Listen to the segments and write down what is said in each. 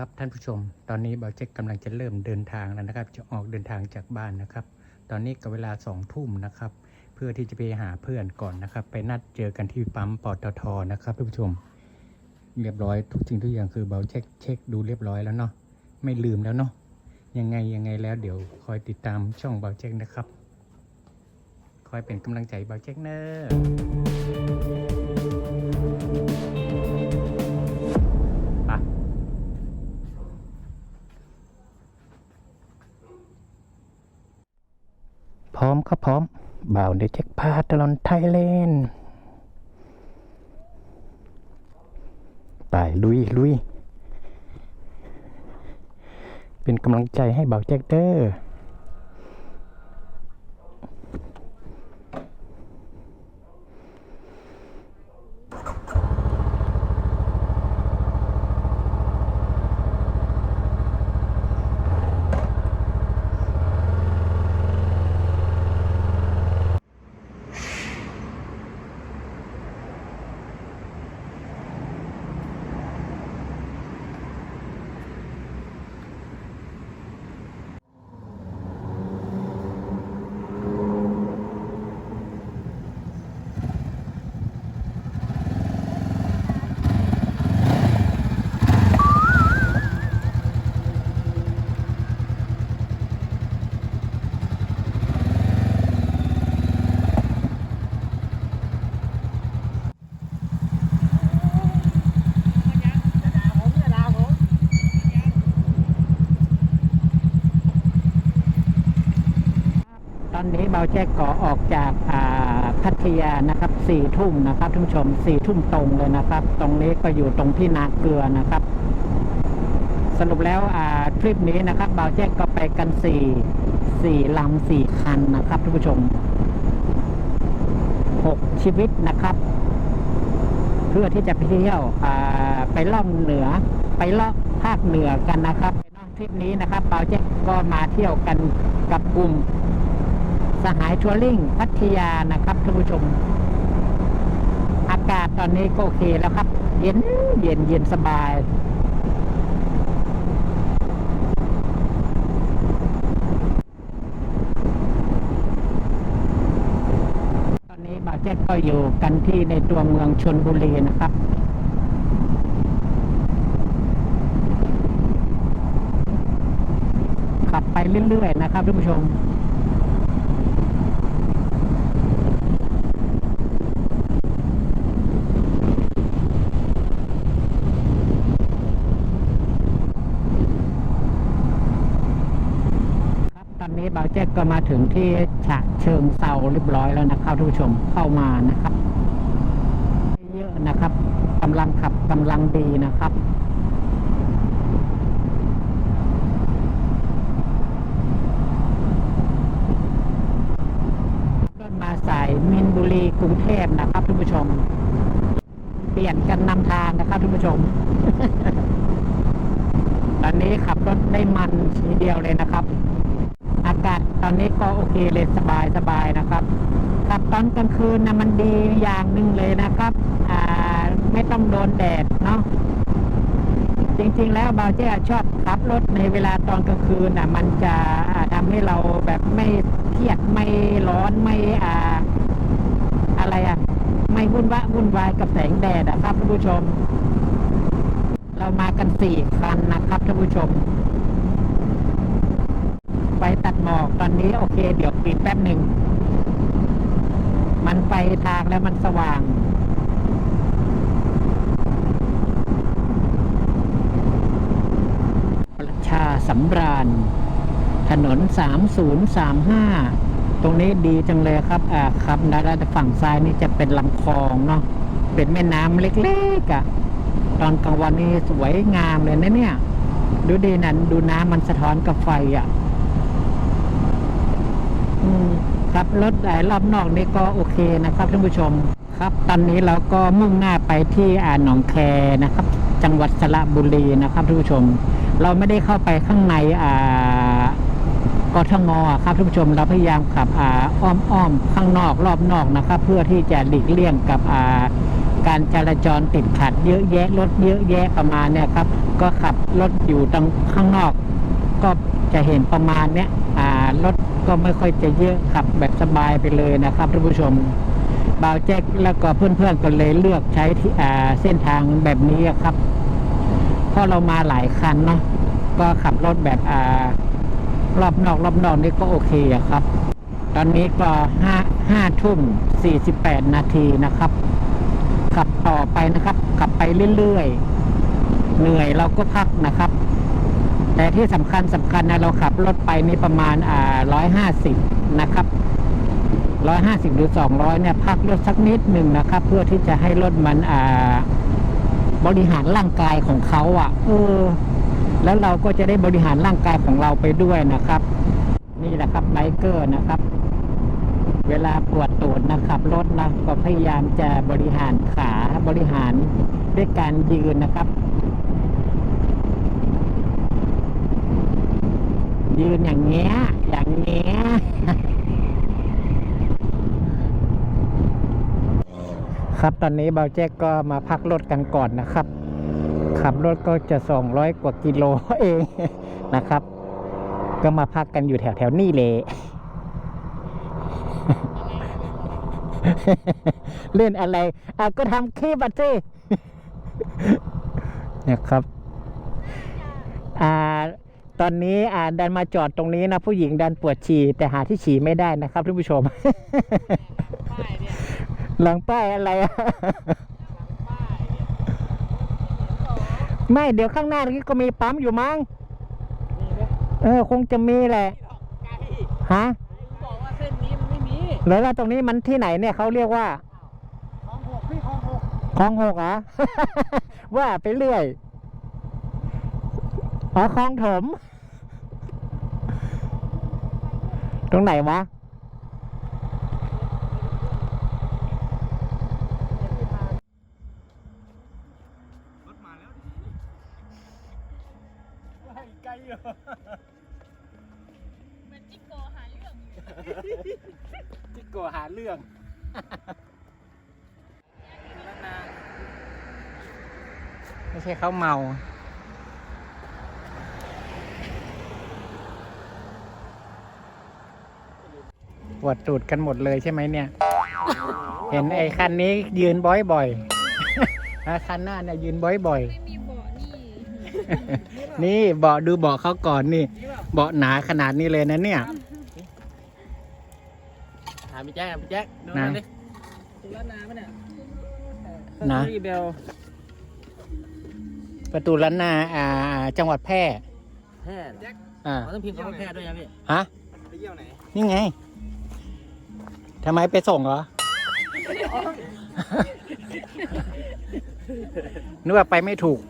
ครับท่านผู้ชม ตอนนี้เบาเจ๊กกำลังจะเริ่มเดินทางแล้วนะครับ จะออกเดินทางจากบ้านนะครับ ตอนนี้ก็เวลาสองทุ่มนะครับ เพื่อที่จะไปหาเพื่อนก่อนนะครับ ไปนัดเจอกันที่ปั๊มปตทนะครับท่านผู้ชม เรียบร้อยทุกสิ่งทุกอย่างคือเบาเช็คเช็คดูเรียบร้อยแล้วเนาะไม่ลืมแล้วเนาะยังไงยังไงแล้วเดี๋ยวคอยติดตามช่องเบาเช็คนะครับ คอยเป็นกำลังใจเบาเช็คเนอะ ครับพร้อมบ่าวเด็กพาตลอนไทยเลนด์ไปลุยลุยเป็นกำลังใจให้บ่าวแจ็คเดอร์ตอนนี้เบาแจ็คก็ออกจากพัทยานะครับสี่ทุ่มนะครับท่านผู้ชมสี่ทุ่มตรงเลยนะครับ ตรงนี้ก็อยู่ตรงที่นาเกลือนะครับ สรุปแล้วทริปนี้นะครับเบาแจ็คก็ไปกันสี่สี่ลำสี่คันนะครับท่านผู้ชมหกชีวิตนะครับ เพื่อที่จะไปเที่ยวไปล่องเหนือ ไปเลาะภาคเหนือกันนะครับทริปนี้นะครับเบาแจ็คก็มาเที่ยวกันกับกลุ่ม สหายทัวริ่งพัทยานะครับท่านผู้ชม อากาศตอนนี้ก็โอเคแล้วครับ เย็นเย็นเย็นสบายตอนนี้บาเจ็ก็อยู่กันที่ในตัวเมืองชนบุรีนะครับ ขับไปเรื่อยๆนะครับท่านผู้ชม ครับตอนนี้บาวเจ็ ก็มาถึงที่ฉะเชิงเซาเรียบร้อยแล้วนะครับทุกผู้ชมเข้ามานะครับ เยอะนะครับกำลังขับกำลังดีนะครับรถมาสายมินบุรีกรุงเทพนะครับทุกผู้ชม เปลี่ยนกันนำทางนะครับทุกผู้ชมตอนนี้ขับรถได้มันทีเดียวเลยนะครับ อนนี้ก็โอเคเลยสบายสบายนะครับขับตอนกลางคืนนะมันดีอย่างหนึ่งเลยนะครับ อ่าไม่ต้องโดนแดดเนาะจริงๆ แล้วบาเจ้ชอบขับรถในเวลาตอนกลางคืนนะมันจะอ่าทำให้เราแบบไม่เครียดไม่ร้อนไม่อ่า อะไรอะ ไม่วุ่นวะวุ่นวายกับแสงแดดอะครับท่านผู้ชม เรามากันสี่คันนะครับท่านผู้ชม ตัดหมอกตอนนี้โอเค เดี๋ยวปิดแป๊บหนึ่ง มันไปทางแล้วมันสว่างประชาสำราญ ถนน 3035 ตรงนี้ดีจังเลยครับ อ่าครับแล้วฝั่งซ้ายนี่จะเป็นลำคลองเนาะเป็นแม่น้ำเล็กๆอะ่ะ ตอนกลางวันนี่สวยงามเลยนะเนี่ย ดูดีนั่นดูน้ำมันสะท้อนกับไฟอะ่ะ ครับรถหลายรอบนอกนี่ก็โอเคนะครับท่านผู้ชมครับ ตอนนี้เราก็มุ่งหน้าไปที่อ่าหนองแคนะครับ จังหวัดสระบุรีนะครับท่านผู้ชม เราไม่ได้เข้าไปข้างในอ่ากทมครับท่านผู้ชมเราพยายามขับอ่าอ้อมอ้อมข้างนอกรอบนอกนะครับ เพื่อที่จะหลีกเลี่ยงกับอ่าการจราจรติดขัดเยอะแยะรถเยอะแยะประมาณเนี่ยครับ ก็ขับรถอยู่ตรงข้างนอก ก็จะเห็นประมาณเนี้ยอ่ารถ ก็ไม่ค่อยจะเยอะขับแบบสบายไปเลยนะครับท่านผู้ชมบาวแจ็คแล้วก็เพื่อนๆก็เลยเลือกใช้ที่อ่าเส้นทางแบบนี้ครับเพราะเรามาหลายคันเนาะก็ขับรถแบบอ่ารอบนอกรอบนอกนี่ก็โอเคครับ ตอนนี้ก็ห้าห้าทุ่มสี่สิบแปดนาทีนะครับ ขับต่อไปนะครับ ขับไปเรื่อยๆ เหนื่อยเราก็พักนะครับ แต่ที่สำคัญสำคัญนะเราขับรถไปนี่ประมาณอ่าร้อยห้าสิบนะครับร้อยห้าสิบหรือสองร้อยเนี่ยพักรถสักนิดหนึ่งนะครับ เพื่อที่จะให้รถมันอ่าบริหารร่างกายของเขาอะเออแล้วเราก็จะได้บริหารร่างกายของเราไปด้วยนะครับ นี่แหละครับไบเกอร์นะครับ เวลาปวดตูดนะครับรถนะก็พยายามจะบริหารขาบริหารด้วยการยืนนะครับ ยืนอย่างเงี้ย อย่างเงี้ย ครับตอนนี้เบาแจ็คก็มาพักรถกันก่อนนะครับ ขับรถก็จะ200กว่ากิโลเองนะครับ ก็มาพักกันอยู่แถวแถวๆนี่เลยเล่นอะไรอะก็ทำคลิปอะสิเนี่ยครับ อ่า ตอนนี้อ่าดันมาจอดตรงนี้นะ ผู้หญิงดันปวดฉี่แต่หาที่ฉี่ไม่ได้นะครับท่านผู้ชม ป้ายเนี่ยหลังป้ายอะไรอะป้ายเนี่ยไม่เดี๋ยวข้างหน้านี้ก็มีปั๊มอยู่มั้งมีไหมเออคงจะมีแหละไกลฮะบอกว่าเส้นนี้มันไม่มีแล้วแล้วตรงนี้มันที่ไหนเนี่ยเขาเรียกว่าคลองหกพี่คลองหกคลองหกเหรอ ว่าไปเรื่อยอ๋อคลองถม ตรงไหนวะรถมาแล้วไกลเหรอเหมือนจิ๊กโกหาเรื่องอยู่จิโกหาเรื่องแล้วนาไม่ใช่เขาเมา วดตูดกันหมดเลยใช่ไหมเนี่ย เห็นไอ้คันนี้ยืนบ่อยๆแล้วคันหน้าเนี่ยยืนบ่อยไม่มีเบาะนี่ๆ นี่เบาะดูเบาะเขาก่อนนี่ เบาะหนาขนาดนี้เลยนะเนี่ย ถามพี่แจ๊คพี่แจ๊คดูนะดิตุลานาปะเนี่ยนะ รีเบลประตูล้านนาอ่าจังหวัดแพร่แพร่แจ๊คอ่าเขาต้องพิมพ์คำว่าแพร่ด้วยนะพี่ฮะ ไปเยี่ยวไหน นี่ไง ทำไมไปส่งเหรอ นึกว่าไปไม่ถูก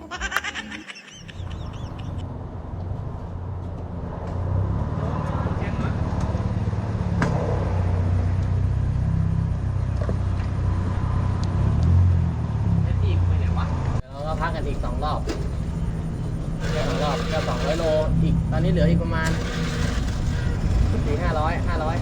แพร่ที่ไปไหนวะเราก็พักกันอีกสองรอบเที่ยวสองรอบเก็สองร้อยโล อีก ตอนนี้เหลืออีกประมาณสี่ห้าร้อยห้าร้อย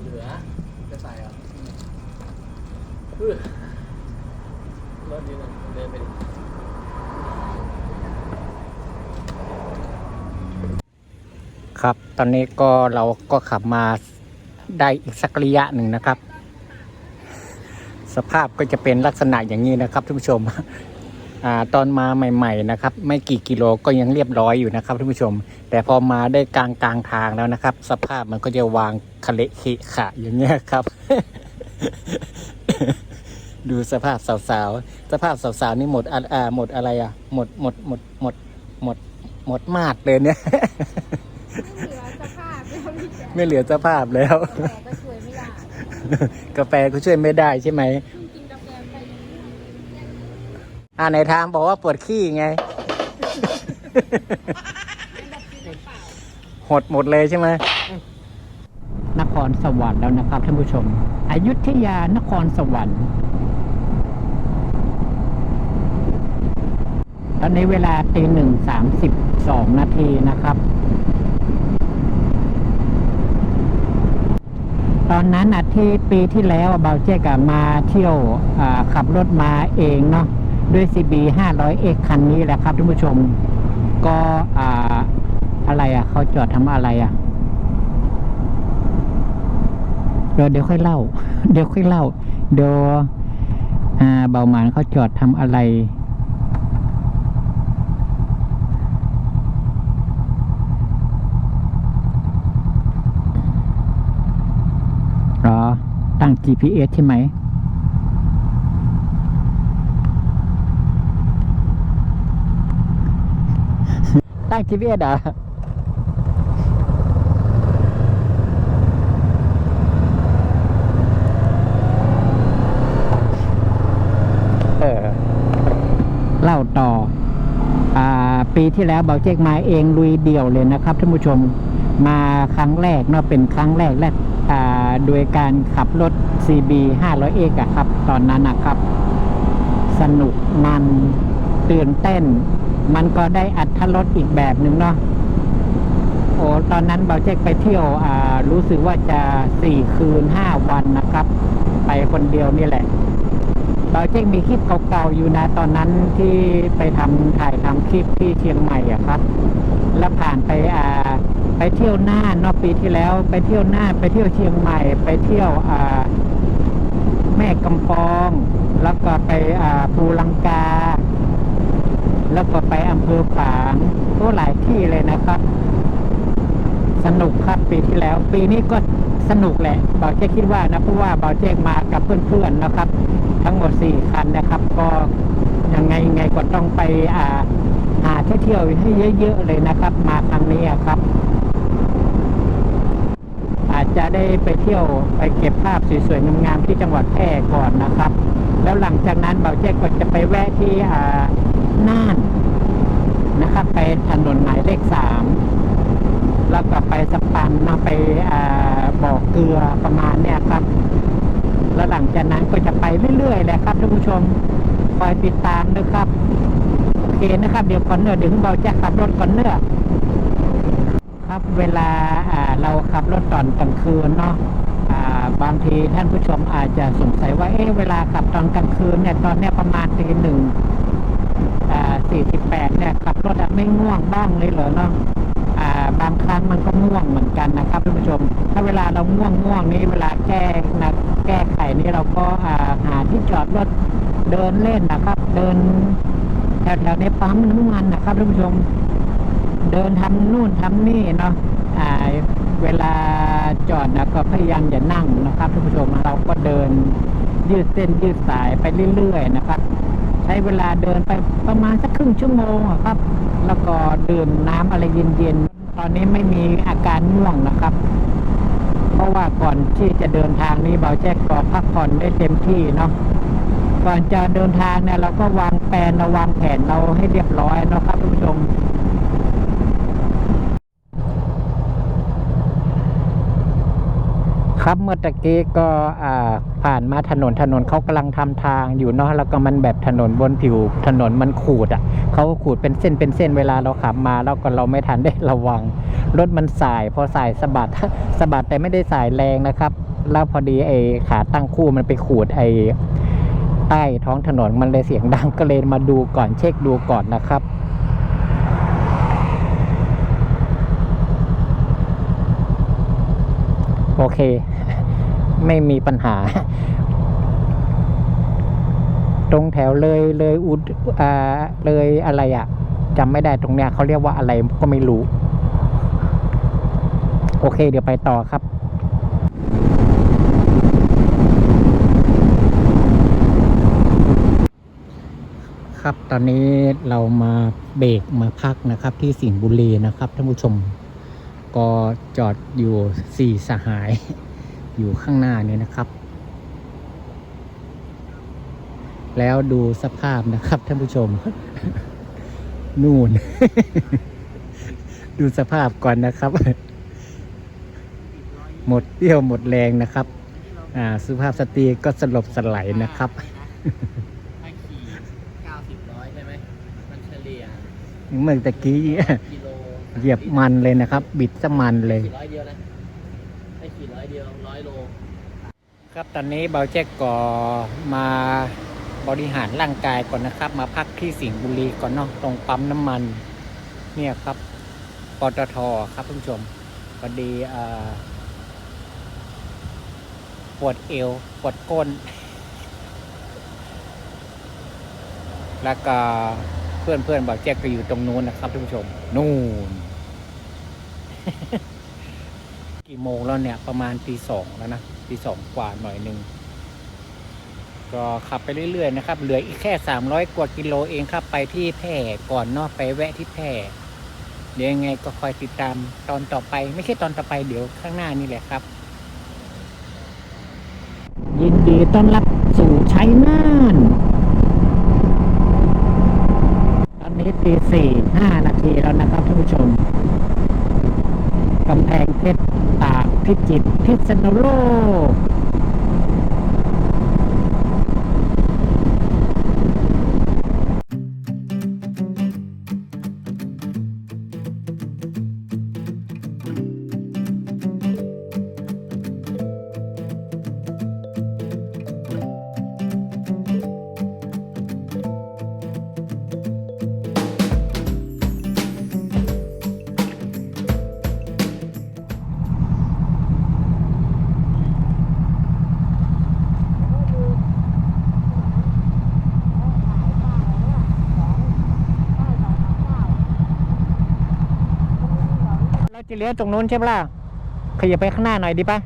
เหลือ จะใส่เหรออื้อรถนี้มันเดินไปดิ ครับ ตอนนี้ก็เราก็ขับมาได้อีกสักระยะหนึ่งนะครับ สภาพก็จะเป็นลักษณะอย่างนี้นะครับท่านผู้ชมอตอนมาใหม่ ๆ นะครับ ไม่กี่กิโลก็ยังเรียบร้อยอยู่นะครับท่านผู้ชม แต่พอมาได้กลางกลางทางแล้วนะครับ สภาพมันก็จะวางคะเละเขะขะอย่างเงี้ยครับ ดูสภาพสาวๆสภาพสาวๆนี่หมดอะอ่าหมดอะไรอะ หมดหมดหมดหมดหมดหมดมาดเลยเนี่ย ไม่เหลือสภาพแล้ว กาแฟก็ช่วยไม่ได้กาแฟก็ช่วยไม่ได้ใช่ไหมไอ่าในทางบอกว่าปวดขี้ไง หดหมดเลยใช่ไหมนครสวรรค์แล้วนะครับท่านผู้ชมอายุทยานครสวรรค์ตอนนี้เวลาตีหนึ่งสามสิบสองนาทีนะครับ ตอนนั้นอะที่ปีที่แล้วเบาเจ๊กมาเที่ยวขับรถมาเองเนาะด้วย CB 500 X คันนี้แหละครับท่านผู้ชม ก็ออะไรอะเขาจอดทำอะไรอะเดี๋ยวเดี๋ยวค่อยเล่า เดี๋ยวค่อยเล่าเดี๋ยวเบาหมานเขาจอดทำอะไรอ ตั้ง GPS ใช่ไหม ตั้ง GPS อะเออเล่าต่ออปีที่แล้วเบาเจ๊กมาเองลุยเดี่ยวเลยนะครับท่านผู้ชม มาครั้งแรกเนาะเป็นครั้งแรกแรก โดยการขับรถ CB 500เอกอะครับ ตอนนั้นนะครับ สนุกมันตื่นเต้น มันก็ได้อัตรสอีกแบบหนึ่งเนาะโอ้ตอนนั้นเบาเจ๊กไปเที่ยวอ่ารู้สึกว่าจะสี่คืนห้าวันนะครับ ไปคนเดียวนี่แหละเบาเจ๊กมีคลิปเก่าๆอยู่นะ ตอนนั้นที่ไปทำถ่ายทำคลิปที่เชียงใหม่อะครับ แล้วผ่านไปอ่า ไปเที่ยวน่านนอกปีที่แล้ว ไปเที่ยวน่านไปเที่ยวเชียงใหม่ ไปเที่ยวแม่กำปอง แล้วก็ไปภูลังกา แล้วก็ไปอำเภอฝางก็หลายที่เลยนะครับ สนุกครับปีที่แล้ว ปีนี้ก็สนุกแหละเบาเจ๊คิดว่านะเพราะว่าเบาเจ๊มากับเพื่อนๆนะครับ ทั้งหมดสี่คันนะครับ ก็ยังไงไงก็ต้องไปอ่าหาที่เที่ยวให้เยอะ ๆ เลยนะครับ มาครั้งนี้ครับ จะได้ไปเที่ยวไปเก็บภาพสวยๆงามๆที่จังหวัดแพร่ก่อนนะครับ แล้วหลังจากนั้นเบาเจ๊กก็จะไปแวะที่อ่าน่านนะครับ ไปถนนหมายเลขสามแล้วก็ไปสปันมาไปอ่าบ่อเกลือประมาณเนี้ยครับ แล้วหลังจากนั้นก็จะไปเรื่อยๆแหละครับท่านผู้ชมคอยติดตามนะครับโอเคนะครับ เดี๋ยวก่อนเนอะเดี๋ยวเบาจะขับรถก่อนเนอะ ครับเวลาเราขับรถตอนกลางคืนเนาะบางทีท่านผู้ชมอาจจะสงสัยว่าเอ๊ะเวลาขับตอนกลางคืนเนี่ยตอนเนี้ยประมาณตีหนึ่งสี่สิบแปดเนี่ยขับรถไม่ง่วงบ้างเลยเหรอเนาะบางครั้งมันก็ง่วงเหมือนกันนะครับท่านผู้ชม ถ้าเวลาเราง่วงง่วงนี่เวลาแก้นะแก้ไขนี่เราก็หาที่จอดรถเดินเล่นนะครับ เดินแถวๆในปั๊มน้ำมันนะครับท่านผู้ชม เดินทำนู่นทำนี่เนาะอ่าเวลาจอดนะก็พยายามอย่านั่งนะครับท่านผู้ชมเราก็เดินยืดเส้นยืดสายไปเรื่อยๆนะครับ ใช้เวลาเดินไปประมาณสักครึ่งชั่วโมงครับ แล้วก็ดื่มน้ำอะไรเย็นๆ ตอนนี้ไม่มีอาการง่วงนะครับ เพราะว่าก่อนที่จะเดินทางนี้เบาแจ็คก็พักผ่อนได้เต็มที่เนาะก่อนจะเดินทางเนี่ยเราก็วางแผนเราวางแผนเราให้เรียบร้อยนะครับท่านผู้ชม ครับเมื่อตะกี้ก็อ่าผ่านมาถนนถนนเขากำลังทำทางอยู่เนาะแล้วก็มันแบบถนนบนผิวถนนมันขูดอะเขาขูดเป็นเส้นเป็นเส้นเวลาเราขับมา แล้วก็เราไม่ทันได้ระวัง รถมันสาย พอสายสะบัดสะบัดแต่ไม่ได้สายแรงนะครับ แล้วพอดีไอ้ขาตั้งคู่มันไปขูดไอ้ใต้ท้องถนนมันเลยเสียงดังก็เลยมาดูก่อนเช็คดูก่อนนะครับโอเค ไม่มีปัญหา ตรงแถวเลยเลยอุดอ่าเลยอะไรอะ่ะจำไม่ได้ตรงเนี้ยเขาเรียกว่าอะไรก็ไม่รู้ โอเค เดี๋ยวไปต่อครับครับตอนนี้เรามาเบรกมาพักนะครับ ที่สิงห์บุรีนะครับท่านผู้ชม ก็จอดอยู่สี่สหาย อยู่ข้างหน้านี้นะครับ แล้วดูสภาพนะครับท่านผู้ชม นู่น ดูสภาพก่อนนะครับ หมดเปี้ยวหมดแรงนะครับ อ่าสุภาพสตรีก็สลบสไลด์นะครับถ้าขี่เก้าสิบร้อยใช่ไหมมันเฉลี่ยเมื่อตะกี้เหยียบมันเลยนะครับ บิดสมันเลยขี่ร้อยเดียวนะ ขี่ร้อยเดียวร้อยโล ครับตอนนี้เบาแจ็คก็มาบริหารร่างกายก่อนนะครับ มาพักที่สิงห์บุรีก่อนเนาะตรงปั๊มน้ำมัน เนี่ยครับปตทครับท่านผู้ชมพอดีปวดเอวปวดก้น แล้วก็เพื่อนเพื่อนๆเบาแจ็คก็อยู่ตรงนู้นนะครับท่านผู้ชม นู่น กี่โมงแล้วเนี่ยประมาณตีสองแล้วนะตีสองกว่าหน่อยหนึ่งก็ขับไปเรื่อยๆนะครับ เหลืออีกแค่สามร้อยกว่ากิโลเองครับ ไปที่แพร่ก่อนเนาะไปแวะที่แพร่เดี๋ยวยังไงก็คอยติดตามตอนต่อไป ไม่ใช่ตอนต่อไปเดี๋ยวข้างหน้านี่แหละครับ ยินดีต้อนรับสู่ชัยน่านตอนนี้ตีสี่ห้านาทีแล้วนะครับท่านผู้ชมกำแพง ชรตากพิจิตรพิษณุโลก จะเลี้ยวตรงนู้นใช่ปะล่ะขยับไปข้างหน้าหน่อยดีปะ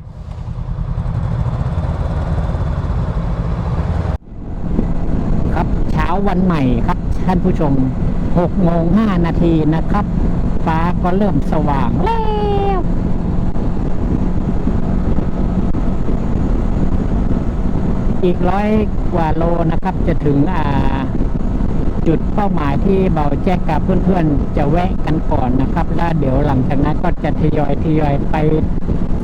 ครับเช้าวันใหม่ครับท่านผู้ชม6โมง5นาทีนะครับ ฟ้าก็เริ่มสว่างแล้วอีกร้อยกว่าโลนะครับจะถึงอ่า จุดเป้าหมายที่เบาแจ็คกับเพื่อนๆ จะแวะกันก่อนนะครับ แล้วเดี๋ยวหลังจากนั้นก็จะทยอยทยอยไป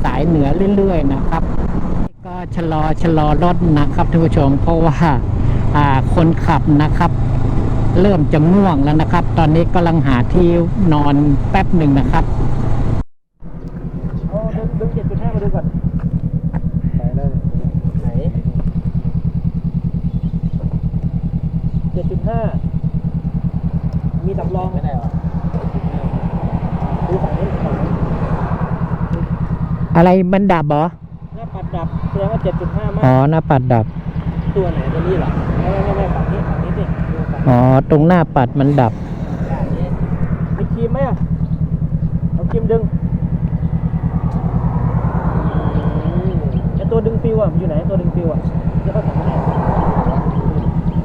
สายเหนือเรื่อยๆนะครับ ก็ชะลอชะลอรถนะครับท่านผู้ชม เพราะว่าอ่าคนขับนะครับ เริ่มจะง่วงแล้วนะครับ ตอนนี้กำลังหาที่นอนแป๊บหนึ่งนะครับ โอ้ดึงดึงเจ็ดจุดห้ามาดูก่อน ไปเลย ไหนเจ็ดจุดห้ามีสำรองไม่ได้หรอดูฝั่งนี้ฝั่งนี้ อะไรมันดับเหรอหน้าปัดดับแสดงว่าเจ็ดจุดห้ามาอ๋อกหน้าปัดดับ ตัวไหนตัวนี้เหรอไม่ไม่ไม่ฝั่งนี้ฝั่งนี้สิดูฝั่งอ๋อตรงหน้าปัดมันดับนี้มีครีมไหมอะเอาครีมดึงไอตัวดึงฟิวอะมันอยู่ไหนตัวดึงฟิวอะจะเข้าถังไม่ได้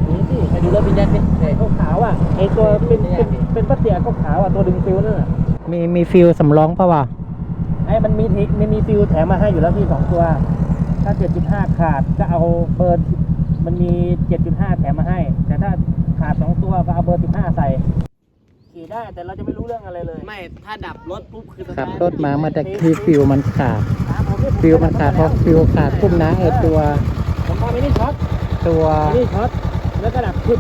นี่สิไปดูรถพี่แจ็คดิไอ้ขาวๆอะไอตัวเป็นเป็นเป็นป้าเตี๋ยขาวๆอะตัวดึงฟิวนั่นน่ะมีมีฟิลสำรองปะวะไอ้มันมีทิมันมีฟิวแถมมาให้อยู่แล้วพี่สองตัว ถ้า 7.5 ขาดก็เอาเบอร์มันมี 7.5 แถมมาให้ แต่ถ้าขาดสองตัวก็เอาเบอร์ 15 ใส่ขี่ได้แต่เราจะไม่รู้เรื่องอะไรเลย ไม่ ถ้าดับรถปุ๊บคือขับรถมาเมื่อตะกี้ฟิลมันขาด ฟิลมันขาดเพราะฟิลขาดปุ๊บนะไอตัวผมพาไปนี่ช็อตตัวนี่ช็อตแล้วก็ดับขึ้น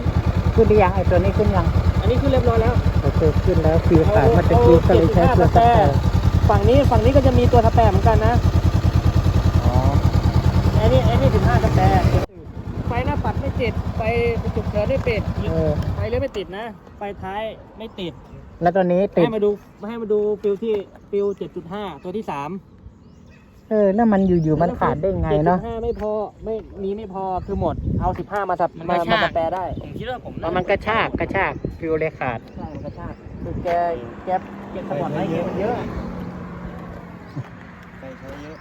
ขึ้นหรือยังไอตัวนี้ขึ้นยัง อันนี้ขึ้นเรียบร้อยแล้วโอเคขึ้นแล้วฟิลขาดเมื่อตะกี้ก็เลยใช้ตัวสแปร ฝั่งนี้ฝั่งนี้ก็จะมีตัวสแปรเหมือนกันนะอ๋อไอ้นี่ไอ้นี่15สแปรไฟหน้าปัดไม่ติดไฟฉุกเฉินไม่ปิดเออไฟเลี้ยวไม่ติดนะ ไฟท้ายไม่ติด แล้วตัวนี้ติดให้มาดูให้มาดูฟิลที่ฟิล7.5ตัวที่3เออแล้วมันอยู่ๆมันขาดได้ไงเนาะ7.5ไม่พอไม่มีไม่พอคือหมดเอา15มาสับมันมากระชากมาแปรได้ผมคิดว่าผมมันกระชากกระชากฟิลเลยขาดใช่มันกระชากคือแกแกแกสปอร์ตไลท์แกมันเยอะไป ใช้เยอะ